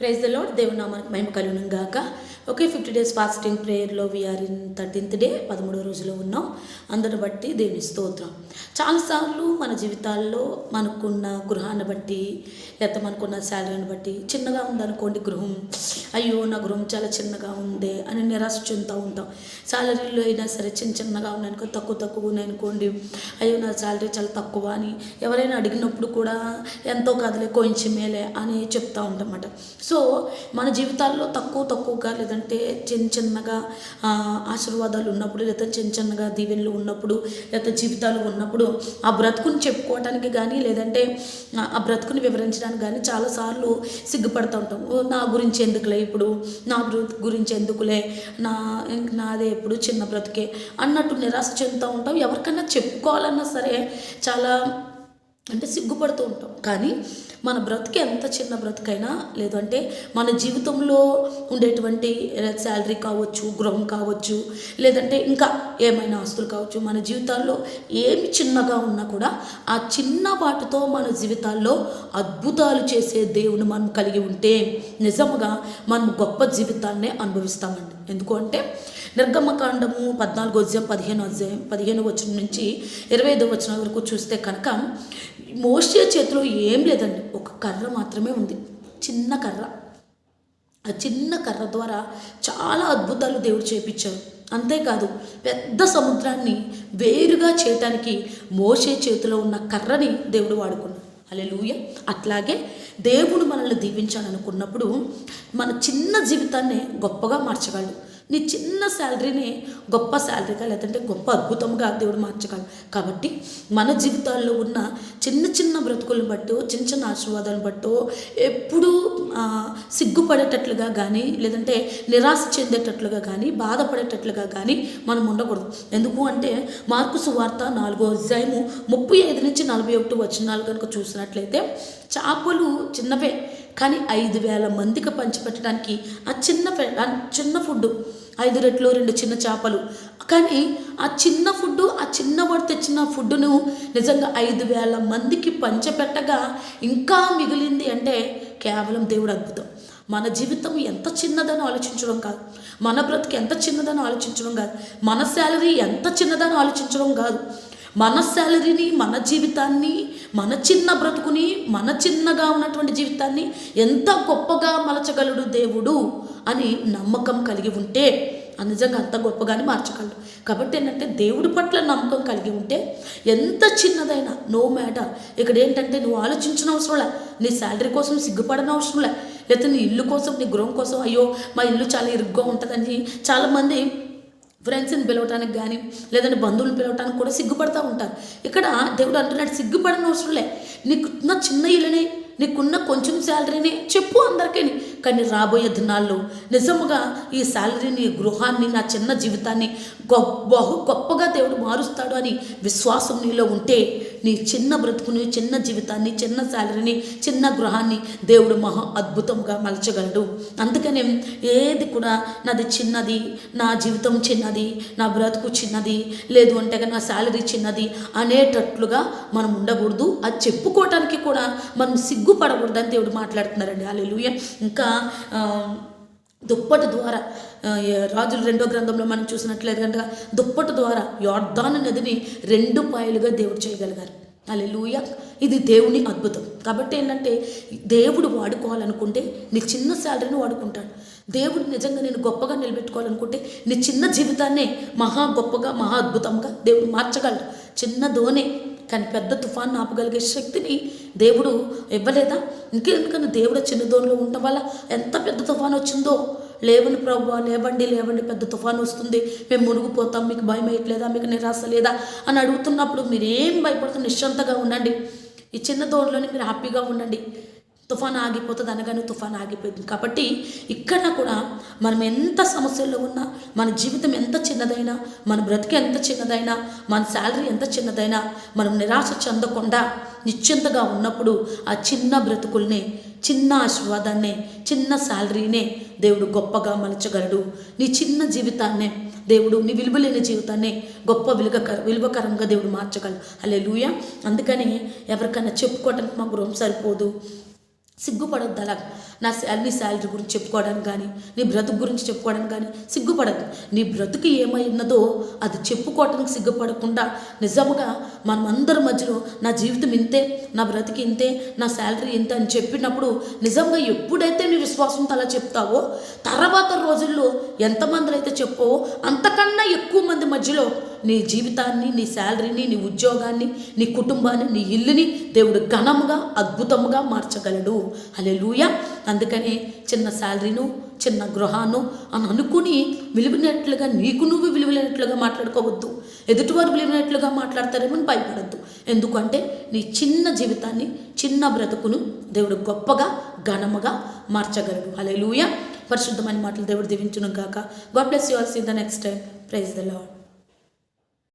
Praise the lord దేవుని మేము కలుగునుగాక. Okay fifty days fasting ప్రేయర్లో we are in thirteenth day పదమూడో రోజులో ఉన్నాం. అందరిని బట్టి దేవుని స్తోత్రం. చాలాసార్లు మన జీవితాల్లో మనకున్న గృహాన్ని బట్టి లేకపోతే మనకున్న శాలరీని బట్టి చిన్నగా ఉందనుకోండి గృహం. అయ్యో నా గృహం చాలా చిన్నగా ఉంది అని నిరాశ చెందుతూ ఉంటాం. శాలరీలో అయినా సరే చిన్న చిన్నగా ఉన్నాయనుకో తక్కువ తక్కువ ఉన్నాయనుకోండి అయ్యో నా శాలరీ చాలా తక్కువ అని ఎవరైనా అడిగినప్పుడు కూడా ఎంతో కదలే కొంచెమేలే అని చెప్తూ ఉంటామన్నమాట. సో మన జీవితాల్లో తక్కువ తక్కువగా లేదంటే చిన్న చిన్నగా ఆశీర్వాదాలు ఉన్నప్పుడు లేదా చిన్న చిన్నగా దీవెనలు ఉన్నప్పుడు లేదా జీవితాలు ఉన్నప్పుడు ఆ బ్రతుకుని చెప్పుకోవటానికి కానీ లేదంటే ఆ బ్రతుకుని వివరించడానికి కానీ చాలాసార్లు సిగ్గుపడుతూ ఉంటాం. ఓ, నా గురించి ఎందుకులే ఇప్పుడు? నా బ్రతుకు గురించి ఎందుకులే? నా నాదే ఎప్పుడు చిన్న బ్రతుకే? అన్నట్టు నిరాశ చెందుతూ ఉంటాం. ఎవరికైనా చెప్పుకోవాలన్నా సరే చాలా అంటే సిగ్గుపడుతూ ఉంటాం. కానీ మన బ్రతుకు ఎంత చిన్న బ్రతుకైనా లేదంటే మన జీవితంలో ఉండేటువంటి శాలరీ కావచ్చు గృహం కావచ్చు లేదంటే ఇంకా ఏమైనా ఆస్తులు కావచ్చు మన జీవితాల్లో ఏమి చిన్నగా ఉన్నా కూడా ఆ చిన్న వాటితో మన జీవితాల్లో అద్భుతాలు చేసే దేవుని మనం కలిగి ఉంటే నిజముగా మనం గొప్ప జీవితాన్నే అనుభవిస్తామండి. ఎందుకంటే నిర్గమకాండము పద్నాలుగు అధ్యాయం పదిహేను అధ్యాయం పదిహేను వచనం నుంచి ఇరవై ఐదో వచనం వరకు చూస్తే కనుక మోషే చేతిలో ఏం లేదండి. ఒక కర్ర మాత్రమే ఉంది. చిన్న కర్ర. ఆ చిన్న కర్ర ద్వారా చాలా అద్భుతాలు దేవుడు చేపించారు అంతేకాదు పెద్ద సముద్రాన్ని వేరుగా చేయటానికి మోసే చేతిలో ఉన్న కర్రని దేవుడు వాడుకున్నాడు. అలెలుయ అట్లాగే దేవుడు మనల్ని దీవించాలనుకున్నప్పుడు మన చిన్న జీవితాన్ని గొప్పగా మార్చగలడు. నీ చిన్న శాలరీని గొప్ప శాలరీగా లేదంటే గొప్ప అద్భుతంగా దేవుడు మార్చగలడు. కాబట్టి మన జీవితాల్లో ఉన్న చిన్న చిన్న బ్రతుకులను బట్టో చిన్న చిన్న ఆశీర్వాదాలను బట్టో ఎప్పుడూ సిగ్గుపడేటట్లుగా కానీ లేదంటే నిరాశ చెందేటట్లుగా కానీ బాధపడేటట్లుగా కానీ మనం ఉండకూడదు. ఎందుకు అంటే మార్కు సువార్త నాలుగో అధ్యాయము ముప్పై ఐదు నుంచి నలభై ఒకటి వచ్చినాలు కనుక చూసినట్లయితే చేపలు చిన్నవే కానీ ఐదు వేల మందికి పంచిపెట్టడానికి ఆ చిన్న చిన్న ఫుడ్ ఐదు రెట్లు రెండు చిన్న చేపలు. కానీ ఆ చిన్న ఫుడ్ ఆ చిన్నవాడు తెచ్చిన ఫుడ్ను నిజంగా ఐదు వేల మందికి పంచపెట్టగా ఇంకా మిగిలింది అంటే కేవలం దేవుడు అద్భుతం. మన జీవితం ఎంత చిన్నదని ఆలోచించడం కాదు. మన బ్రతుకు ఎంత చిన్నదని ఆలోచించడం కాదు. మన శాలరీ ఎంత చిన్నదని ఆలోచించడం కాదు. మన శాలరీని మన జీవితాన్ని మన చిన్న బ్రతుకుని మన చిన్నగా ఉన్నటువంటి జీవితాన్ని ఎంత గొప్పగా మలచగలడు దేవుడు అని నమ్మకం కలిగి ఉంటే నిజంగా అంత గొప్పగానే మార్చగలడు. కాబట్టి ఏంటంటే దేవుడి పట్ల నమ్మకం కలిగి ఉంటే ఎంత చిన్నదైనా నో మ్యాటర్ ఇక్కడ ఏంటంటే నువ్వు ఆలోచించిన అవసరం లే నీ శాలరీ కోసం సిగ్గుపడని అవసరం లే లేకపోతే నీ ఇల్లు కోసం నీ గృహం కోసం అయ్యో మా ఇల్లు చాలా ఇరుగ్గా ఉంటుందని చాలామంది ఫ్రెండ్స్ని పిలవటానికి కానీ లేదంటే బంధువులను పిలవటానికి కూడా సిగ్గుపడతా ఉంటారు. ఇక్కడ దేవుడు అంటున్నాడు సిగ్గుపడని అవసరం లే. నీకున్న చిన్న ఇల్లుని నీకున్న కొంచెం శాలరీని చెప్పు అందరికీ కానీ రాబోయే దినాల్లో నిజముగా ఈ శాలరీని గృహాన్ని నా చిన్న జీవితాన్ని గొప్ప బహు గొప్పగా దేవుడు మారుస్తాడు అని విశ్వాసం నీలో ఉంటే నీ చిన్న బ్రతుకుని చిన్న జీవితాన్ని చిన్న శాలరీని చిన్న గృహాన్ని దేవుడు మహా అద్భుతంగా మలచగలడు. అందుకనే ఏది కూడా నాది చిన్నది నా జీవితం చిన్నది నా బ్రతుకు చిన్నది లేదు అంటే నా శాలరీ చిన్నది అనేటట్లుగా మనం ఉండకూడదు. అది చెప్పుకోవటానికి కూడా మనం సిగ్గుపడకూడదని దేవుడు మాట్లాడుతున్నారండి. అలెలుయ ఇంకా ఆ, దుప్పటి ద్వారా రాజులు రెండో గ్రంథంలో మనం చూసినట్లయితే కనుక దుప్పటి ద్వారా యోర్ధాను నదిని రెండు పాయలుగా దేవుడు చేయగలిగారు. అలెలుయ ఇది దేవుని అద్భుతం. కాబట్టి ఏంటంటే దేవుడు వాడుకోవాలనుకుంటే నీ చిన్న శాలరీని వాడుకుంటాడు. దేవుడు నిజంగా నేను గొప్పగా నిలబెట్టుకోవాలనుకుంటే నీ చిన్న జీవితాన్నే మహా గొప్పగా మహా అద్భుతంగా దేవుడు మార్చగలడు. చిన్న దోనే కానీ పెద్ద తుఫాన్ ఆపగలిగే శక్తిని దేవుడు ఇవ్వలేదా? ఇంకెందుకని దేవుడు చిన్న దోణిలో ఉండటం వల్ల ఎంత పెద్ద తుఫాన్ వచ్చిందో. లేవండి ప్రభు లేవండి లేవండి పెద్ద తుఫాన్ వస్తుంది. మేము మునిగిపోతాం మీకు భయం వేయట్లేదా మీకు నిరాశ లేదా అని అడుగుతున్నప్పుడు మీరేం భయపడుతున్న నిశ్చంతగా ఉండండి. ఈ చిన్న దోణిలోనే మీరు హ్యాపీగా ఉండండి. తుఫాన్ ఆగిపోతుంది అనగానే తుఫాన్ ఆగిపోతుంది కాబట్టి ఇక్కడ కూడా మనం ఎంత సమస్యల్లో ఉన్నా మన జీవితం ఎంత చిన్నదైనా మన బ్రతికి ఎంత చిన్నదైనా మన శాలరీ ఎంత చిన్నదైనా మనం నిరాశ చెందకుండా నిశ్చింతగా ఉన్నప్పుడు ఆ చిన్న బ్రతుకుల్ని చిన్న ఆశీర్వాదాన్నే చిన్న శాలరీనే దేవుడు గొప్పగా మలచగలడు. నీ చిన్న జీవితాన్నే దేవుడు నీ విలువలేని జీవితాన్ని గొప్ప విలువకర విలువకరంగా దేవుడు మార్చగలడు. అలే అందుకని ఎవరికైనా చెప్పుకోవటానికి మా గృహం సరిపోదు. సిగ్గుపడొద్దు అలా నా శాలరీ నీ శాలరీ గురించి చెప్పుకోవడానికి కానీ నీ బ్రతుకు గురించి చెప్పుకోవడానికి కానీ సిగ్గుపడద్దు నీ బ్రతుకు ఏమై ఉన్నదో అది చెప్పుకోవటానికి సిగ్గుపడకుండా నిజముగా మనమందరి మధ్యలో నా జీవితం ఇంతే నా బ్రతికి ఇంతే నా శాలరీ ఇంతే అని చెప్పినప్పుడు నిజంగా ఎప్పుడైతే నీ విశ్వాసంతో అలా చెప్తావో తర్వాత రోజుల్లో ఎంతమందిలో అయితే చెప్పావో అంతకన్నా ఎక్కువ మంది మధ్యలో నీ జీవితాన్ని నీ శాలరీని నీ ఉద్యోగాన్ని నీ కుటుంబాన్ని నీ ఇల్లుని దేవుడు ఘనముగా అద్భుతముగా మార్చగలడు. అలే లూయ అందుకనే చిన్న శాలరీను చిన్న గృహాను అని అనుకుని విలువైనట్లుగా నీకు నువ్వు విలువైనట్లుగా మాట్లాడుకోవద్దు. ఎదుటివారు విలువైనట్లుగా మాట్లాడతారేమో అని భయపడద్దు. ఎందుకంటే నీ చిన్న జీవితాన్ని చిన్న బ్రతుకును దేవుడు గొప్పగా ఘనముగా మార్చగలడు. హల్లెలూయా. పరిశుద్ధమైన మాటలు దేవుడు దీవించును గాక God bless you all. See the next time praise the Lord